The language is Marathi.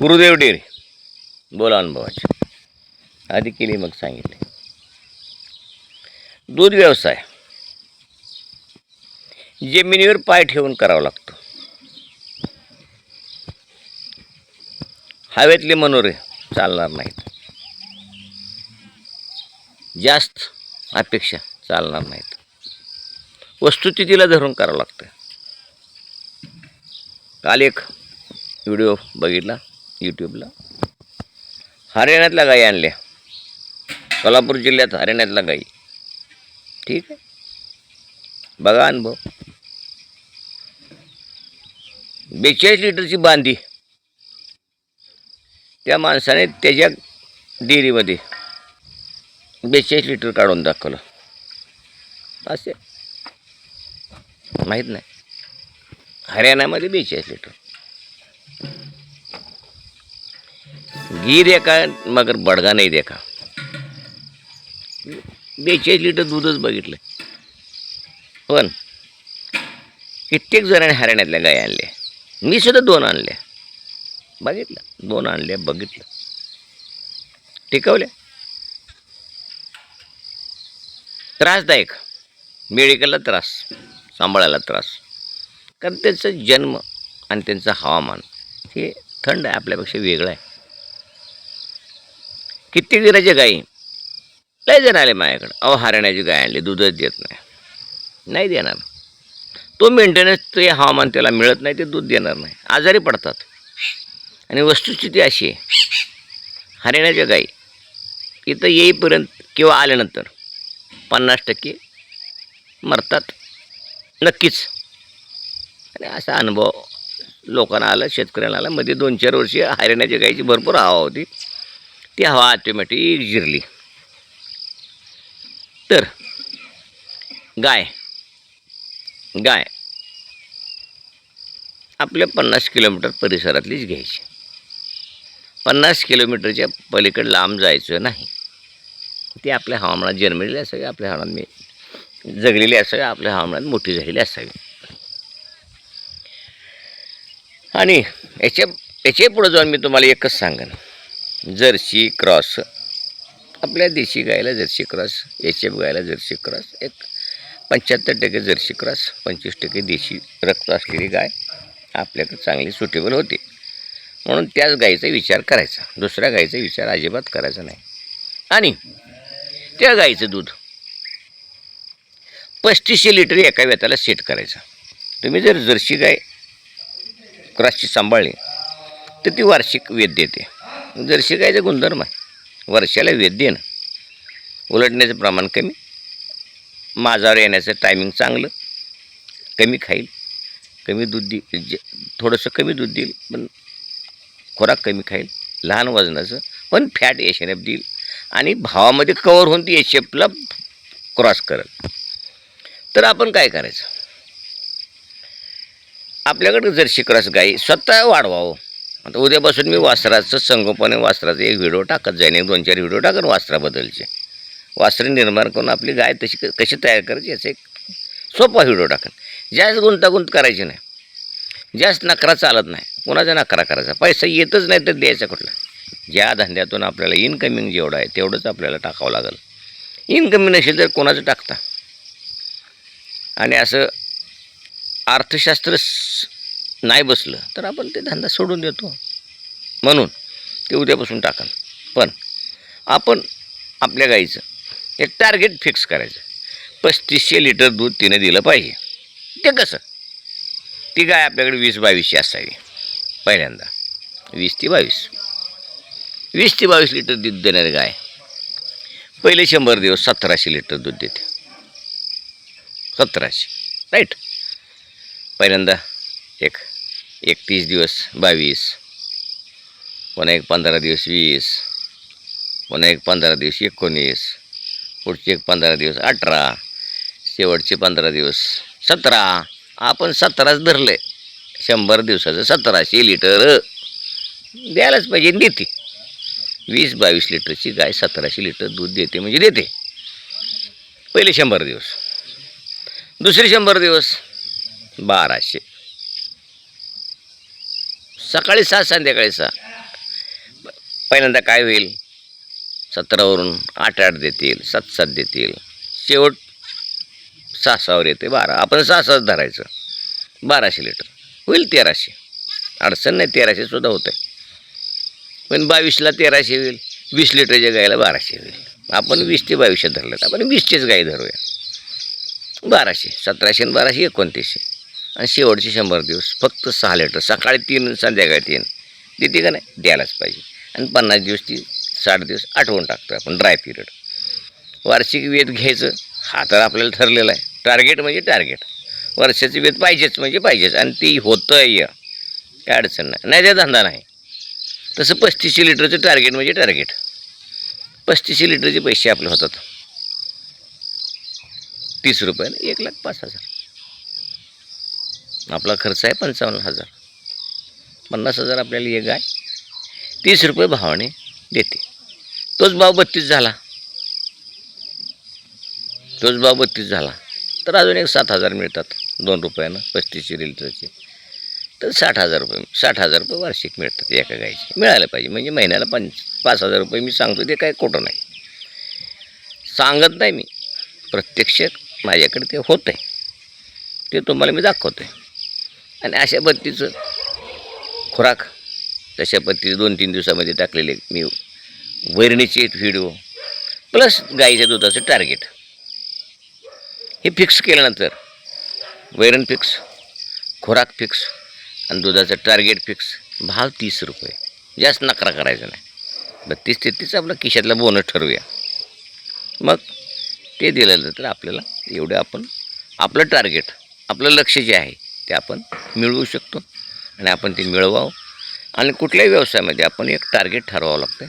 गुरुदेव डेअरी बोला अनुभवाचे. आधी केली मग सांगितले. दूध व्यवसाय. जमिनीवर पाय ठेवून करावा लागतो. हवेतले मनोरे चालणार नाहीत. जास्त अपेक्षा चालणार नाहीत. वस्तुस्थितीला धरून करावं लागतं. काल एक व्हिडिओ बघितला. यूट्यूबला. हरियाणातल्या गाई आणल्या. कोल्हापूर जिल्ह्यात हरियाणातल्या गायी ठीक आहे. बघा अनुभव. बेचाळीस लिटरची बांधी त्या माणसाने त्याच्या डेअरीमध्ये बेचाळीस लिटर काढून दाखवलं. असे. माहीत नाही. हरियाणामध्ये बेचाळीस लिटर. घी देखा मगर बडगा नाही देखा। बेचाळीस लिटर दूधच बघितलं। पण कित्येक जणांनी हरियाणातल्या गाय आणल्या। मी सुद्धा दोन आणल्या। बघितलं दोन आणल्या बघितलं। टिकवल्या। त्रासदायक। मेडिकलला त्रास सांभाळायला त्रास। कारण त्यांचा जन्म आणि त्यांचं हवामान हे थंड आहे आपल्यापेक्षा वेगळं आहे। कित्येक दिराच्या गायी लय जण आले माझ्याकडं. अहो हरण्याची गाय आणली दूधच देत नाही. नाही देणार. तो मेंटेनन्स ते हवामान त्याला मिळत नाही ते दूध देणार नाही. आजारी पडतात. आणि वस्तुस्थिती अशी आहे. हरियाणाच्या गायी इथं येईपर्यंत किंवा आल्यानंतर पन्नास टक्के मरतात. नक्कीच. आणि असा अनुभव लोकांना आला शेतकऱ्यांना आला. मध्ये दोन चार वर्षी हरियाणाच्या गायीची भरपूर हवा होती. ती हवा ऑटोमॅटिक जिरली. तर गाय गाय आपल्या पन्नास किलोमीटर परिसरातलीच घ्यायची. पन्नास किलोमीटरच्या पलीकडे लांब जायचं नाही. ती आपल्या हवामानात जन्मलेली असावी आपल्या हवामानात मी जगलेली असावी आपल्या हवामानात मोठी झालेली असावी. आणि याच्या याच्या पुढं जाऊन मी तुम्हाला एकच सांगेन. Jersey cross. आपल्या देशी गायला जर्सी क्रॉस एच एफ गायला जर्सी क्रॉस एक पंच्याहत्तर टक्के जर्सी क्रॉस पंचवीस टक्के देशी रक्त असलेली गाय आपल्याकडे चांगली सुटेबल होते. म्हणून त्याच गायीचा विचार करायचा. दुसऱ्या गायीचा विचार अजिबात करायचा नाही. आणि त्या गाईचं दूध पस्तीसशे लिटर एका वेताला सेट करायचं. तुम्ही जर जर्सी गाय क्रॉसची सांभाळली तर ती वार्षिक वेद देते. जर्सी गायचा गुणधर्म आहे वर्षाला वेद देणं उलटण्याचं प्रमाण कमी माझावर येण्याचं टायमिंग चांगलं कमी खाईल कमी दूध देईल जे थोडंसं कमी दूध देईल पण खोराक कमी खाईल लहान वजनाचं पण फॅट एच एन एफ देईल आणि भावामध्ये कवर होऊन ती एच एफला क्रॉस करेल. तर आपण काय करायचं? आपल्याकडं जर्सी क्रॉस गाई स्वतः वाढवावं. आता उद्यापासून मी वासराचं संगोपन वासराचं एक व्हिडिओ टाकत जाईन एक दोन चार व्हिडिओ टाकन वासराबद्दलचे. वासरे निर्माण करून आपली गाय तशी क- कशी तयार करायची याचा एक सोपा व्हिडिओ टाकन. जास्त गुंतागुंत करायची नाही. जास्त नकरा चालत नाही. कोणाचा नकरा करायचा? पैसा येतच नाही तर द्यायचा कुठला? ज्या धंद्यातून आपल्याला इन्कमिंग जेवढं आहे तेवढंच आपल्याला टाकावं लागेल. इनकमिंग नसेल तर कोणाचं टाकता? आणि असं अर्थशास्त्र स- नाही बसलं तर आपण ते धंदा सोडून देतो. म्हणून ते उद्यापासून टाकाल पण आपण आपल्या गाईचं एक टार्गेट फिक्स करायचं. पस्तीसशे लिटर दूध तिने दिलं पाहिजे. ते कसं? ती गाय आपल्याकडे वीस बावीसची असावी. पहिल्यांदा. वीस ते बावीस. वीस ते बावीस लिटर दूध देणारी गाय. पहिले शंभर दिवस सतराशे लिटर दूध देते. सतराशे. राईट पहिल्यांदा एक एकतीस दिवस बावीस पुन्हा एक पंधरा दिवस वीस पुन्हा एक पंधरा दिवस एकोणीस पुढचे एक पंधरा दिवस अठरा शेवटचे पंधरा दिवस सतरा. आपण सतराच धरलं. आहे शंभर दिवसाचं सतराशे लिटर द्यायलाच पाहिजे देते. वीस बावीस लिटरची गाय सतराशे लिटर दूध देते म्हणजे देते. पहिले शंभर दिवस. दुसरे शंभर दिवस बाराशे. सकाळी सहा संध्याकाळी सहा. पहिल्यांदा काय होईल? सतरावरून आठ आठ देतील सात सात देतील. शेवट सहा सहावर येते बारा. आपण सहा सहाच धरायचं. बाराशे लिटर. होईल तेराशे. अडचण नाही तेराशेसुद्धा होतं आहे पण बावीसला तेराशे होईल. वीस लिटरच्या गायला बाराशे होईल. आपण वीस ते बावीसशे धरलं तर आपण वीसचेच गाई धरूया. बाराशे सतराशे आणि बाराशे एकोणतीसशे. आणि शेवटचे शंभर दिवस फक्त सहा लिटर सकाळी तीन संध्याकाळी तीन. देते का नाही द्यायलाच पाहिजे. आणि पन्नास दिवस ती साठ दिवस आठवून टाकतो आपण ड्राय पिरियड वार्षिक वेध घ्यायचं हा तर आपल्याला ठरलेला आहे. टार्गेट म्हणजे टार्गेट वर्षाची वेध पाहिजेच म्हणजे पाहिजेच. आणि ती होतं काय अडचण नाही. नाही त्या धंदा नाही. तसं पस्तीसशे लिटरचं टार्गेट म्हणजे टार्गेट पस्तीसशे लिटरचे पैसे आपले होतात. तीस रुपयाला एक लाख पाच हजार. आपला खर्च आहे पंचावन्न हजार. पन्नास हजार आपल्याला एक गाय तीस रुपये भावाने देते. तोच भाव बत्तीस झाला. तोच भाव बत्तीस झाला. तर अजून एक सात हजार मिळतात दोन रुपयानं पस्तीसशे लिटरचे तर साठ हजार रुपये साठ हजार रुपये वार्षिक मिळतात एका गायचे. मिळायला पाहिजे. म्हणजे महिन्याला पंच पाच हजार रुपये मी सांगतो ते काय खोटं नाही. सांगत नाही मी. प्रत्यक्ष माझ्याकडे ते होतं आहे ते तुम्हाला मी दाखवतो आहे आणि अशा पद्धतीचं खुराक तशा पद्धतीचं दोन तीन दिवसामध्ये टाकलेले मी वैरणीचे व्हिडिओ प्लस गाईच्या दुधाचं टार्गेट हे फिक्स केल्यानंतर वैरण फिक्स खुराक फिक्स आणि दुधाचं टार्गेट फिक्स भाव तीस रुपये. जास्त नकरा करायचा नाही. बत्तीस तेहतीस आपला खिशातला बोनस ठरवूया. मग ते दिलं तर आपल्याला एवढं आपण आपलं टार्गेट आपलं लक्ष जे आहे ते आपण मिळवू शकतो आणि आपण ते मिळवावं. आणि कुठल्याही व्यवसायामध्ये आपण एक टार्गेट ठरवावं लागतं